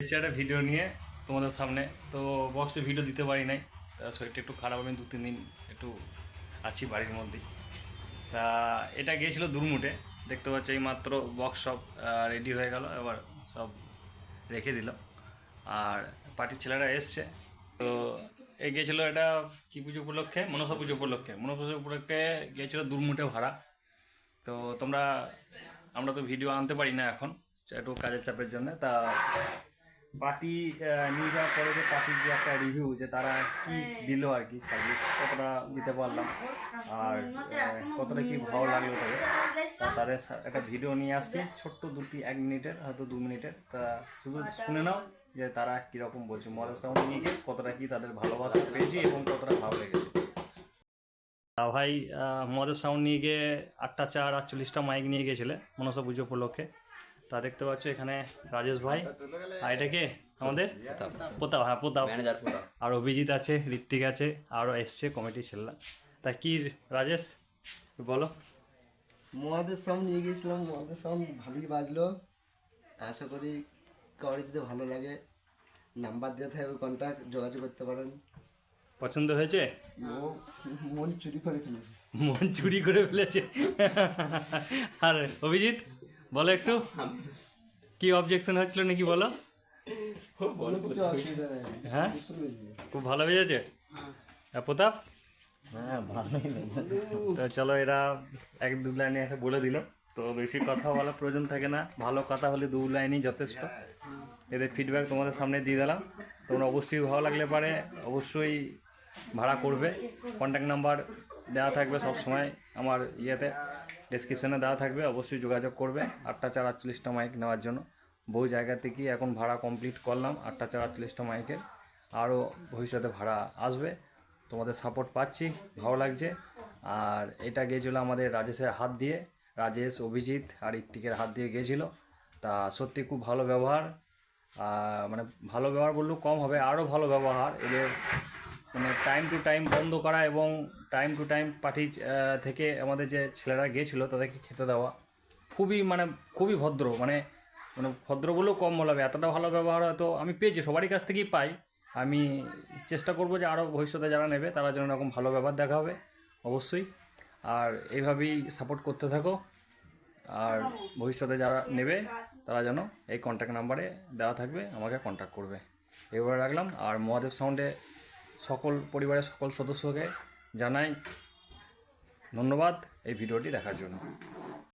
একটা ভিডিও নিয়ে তোমাদের সামনে। তো বক্সে ভিডিও দিতে পারি নাই। তা শরীরটা একটু খারাপ আমি দু তিন দিন একটু আছি বাড়ির মধ্যেই। তা এটা গিয়েছিল দুর্মুটে। দেখতে পাচ্ছ এই মাত্র বক্স সব রেডি হয়ে গেল। এবার সব রেখে দিল। আর পার্টির ছেলেরা এসছে। তো এ গিয়েছিল এটা কী পুজো উপলক্ষে? মনসা পুজো উপলক্ষে। মনসা পুজো উপলক্ষে গিয়েছিল দুর্মুটে ভাড়া। তো তোমরা, আমরা তো ভিডিও আনতে পারি না এখন। একটু কাজের চাপের জন্য। তা পার্টি নিয়ে যাওয়ার পরে যে পার্টির যে একটা রিভিউ যে তারা কি দিল আর কি সার্ভিস কতটা দিতে পারলাম আর কতটা কি ভালো লাগল তাদের তাদের একটা ভিডিও নিয়ে আসছি ছোট্ট দুটি এক মিনিটের হয়তো দু মিনিটের। তা শুধু শুনে নাও যে তারা কীরকম বলছে মদের সাউন্ড নিয়ে গিয়ে কতটা কি তাদের ভালোবাসা পেয়েছি এবং কতটা ভালো লেগেছে। তা ভাই মদের সাউন্ড নিয়ে গিয়ে আটটা চার আটচল্লিশটা মাইক নিয়ে গিয়েছিলে মনসা পুজো উপলক্ষে। তা দেখতে পাচ্ছ এখানে রাজেশ ভাই। আর এটা কে? আমাদের? প্রতাপ। হ্যাঁ প্রতাপ। আর অভিজিৎ আছে ঋত্বিক আছে আরও এসছে কমিটি ছেলেরা। তা কি রাজেশ? বলো। মহাদের সাউন্ড নিয়ে গিয়েছিলাম মহাদের সাউন্ড ভালোই বাজলো। আশা করি কাউরি যদি ভালো লাগে নাম্বার দেওয়া থাকবে কন্ট্যাক্ট যোগাযোগ করতে পারেন। পছন্দ হয়েছে? মন চুরি করে ফেলেছে। মন চুরি করে ফেলেছে। আর অভিজিৎ? বলো একটু। কি অবজেকশন হচ্ছিল নাকি বলো? হ্যাঁ? খুব ভালো বেজেছে? আর প্রতাপ? হ্যাঁ ভালোই তো চলো এরা এক দু লাইনে এসে বলে দিল। তো বেশি কথা বলার প্রয়োজন থাকে না। ভালো কথা হলে দু লাইনই যথেষ্ট। এদের ফিডব্যাক তোমাদের সামনে দিয়ে দিলাম। তোমরা অবশ্যই ভালো লাগলে পারে। অবশ্যই ভাড়া করবে। কন্ট্যাক্ট নাম্বার দেওয়া থাকবে সব সময় আমার ইয়েতে। ডেসক্রিপশানে দেওয়া থাকবে, অবশ্যই যোগাযোগ করবে। আটটা চার আটচল্লিশটা মাইক নেওয়ার জন্য। বহু জায়গা থেকেই এখন ভাড়া কমপ্লিট করলাম, আটটা চার আটচল্লিশটা মাইকের আরও ভবিষ্যতে ভাড়া আসবে। তোমাদের সাপোর্ট পাচ্ছি, ভালো লাগছে। আর এটা গিয়েছিল আমাদের রাজেশের হাত দিয়ে। রাজেশ, অভিজিৎ আর ঋত্বিকের হাত দিয়ে গিয়েছিল তা সত্যি খুব ভালো ব্যবহার। মানে ভালো ব্যবহার বললেও কম হবে, আরও ভালো ব্যবহার। এদের মানে টাইম টু টাইম বন্ধ করা এবং টাইম টু টাইম পার্টি থেকে আমাদের যে ছেলেরা গিয়েছিল তাদেরকে খেতে দেওয়া খুবই মানে খুবই ভদ্র মানে মানে ভদ্র বলেও কম বলা হবে এতটা ভালো ব্যবহার হয়তো আমি পেয়েছি, সবারই কাছ থেকেই পাই। আমি চেষ্টা করব যে আরও ভবিষ্যতে যারা নেবে তারা যেন এরকম ভালো ব্যবহার দেখা হবে, অবশ্যই। আর এইভাবেই সাপোর্ট করতে থাকো। আর ভবিষ্যতে যারা নেবে তারা যেন এই কন্ট্যাক্ট নাম্বারে দেওয়া থাকবে, আমাকে কন্ট্যাক্ট করবে। এবার রাখলাম। আর মহাদেব সাউন্ডে সকল পরিবারের সকল সদস্যকে জানাই ধন্যবাদ এই ভিডিওটি দেখার জন্য।